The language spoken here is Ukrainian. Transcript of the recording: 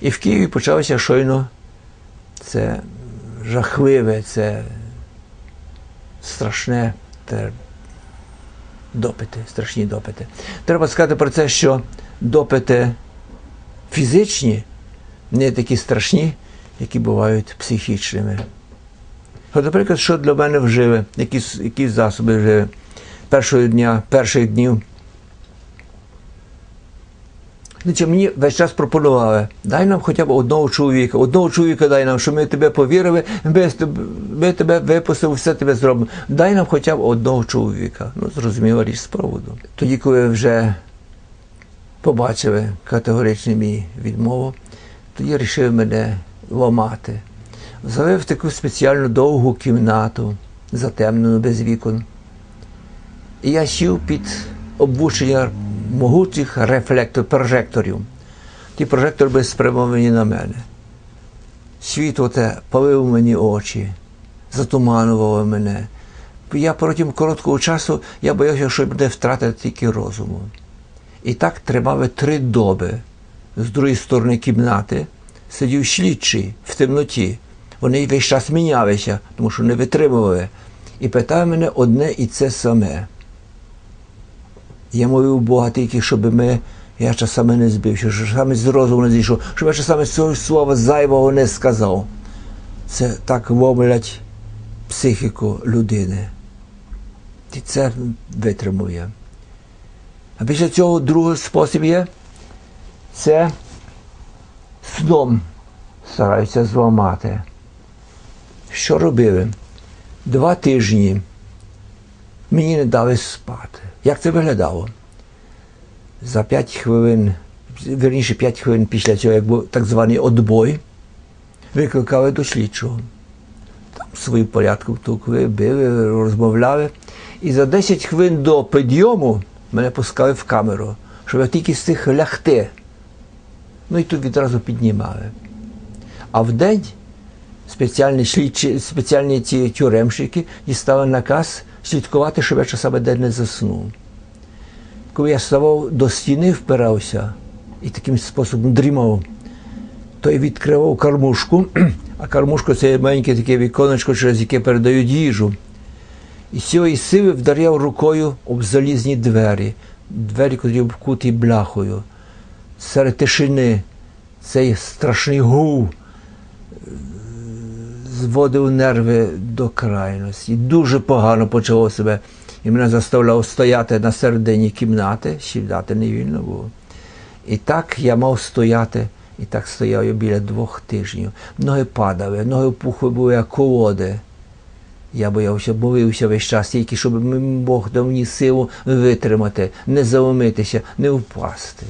І в Києві почалося щойно це жахливе, це страшне те, допити, страшні допити. Треба сказати про це, що допити фізичні не такі страшні, які бувають психічними. От, наприклад, що для мене вживе, які, які засоби вживе першого дня, перших днів. Значить, мені весь час пропонували, дай нам хоча б одного чоловіка, одного чоловіка дай нам, щоб ми тебе повірили, ми, тебе випустимо, все тебе зробимо. Дай нам хоча б одного чоловіка. Ну, зрозуміла річ з проводу. Тоді, коли вже побачили категоричний мій відмову, тоді вирішив мене ламати. Завив таку спеціальну довгу кімнату, затемнену без вікон. І я сів під обвучення могутніх рефлектор, прожекторів. Ті прожектори були спрямовані на мене. Світло те палив мені очі, затуманувало мене. Я протягом короткого часу я боявся, що буде втратити тільки розуму. І так тримали три доби. З другої сторони кімнати сидів слідчий в темноті. Вони весь час мінялися, тому що не витримували. І питав мене одне і це саме. Я молив Бога тільки, щоб ми, я часами не збився, що саме з розуму не зійшов, щоб я часами цього слова зайвого не сказав. Це так ломлять психіку людини. І це витримує. А після цього другий спосіб є це сном стараються зламати. Що робили? Два тижні мені не дали спати. Як це виглядало? За 5 хвилин, верніше 5 хвилин після цього, як був так званий отбой, викликали до слідчого. Там свої порядки втукли, били, розмовляли. І за 10 хвилин до підйому мене пускали в камеру, щоб я тільки встиг лягти. Ну і тут відразу піднімали. А в день спеціальні слідчі, спеціальні ці тюремщики дістали наказ слідкувати, щоб я часами день не заснув. Коли я ставав до стіни, впирався і таким способом дрімав, то я відкривав кормушку, а кормушка це маленьке таке віконечко, через яке передають їжу. І з цієї сили вдаряв рукою об залізні двері, двері, які обкуті бляхою. Серед тишини цей страшний гул зводив нерви до крайності. Дуже погано почало себе. І мене заставляв стояти на середині кімнати, сідати не вільно було. І так я мав стояти, і так стояв я біля двох тижнів. Ноги падали, ноги пухли були як колоди. Я боявся, молився весь час, тільки щоб Бог дав мені силу витримати, не заломитися, не впасти.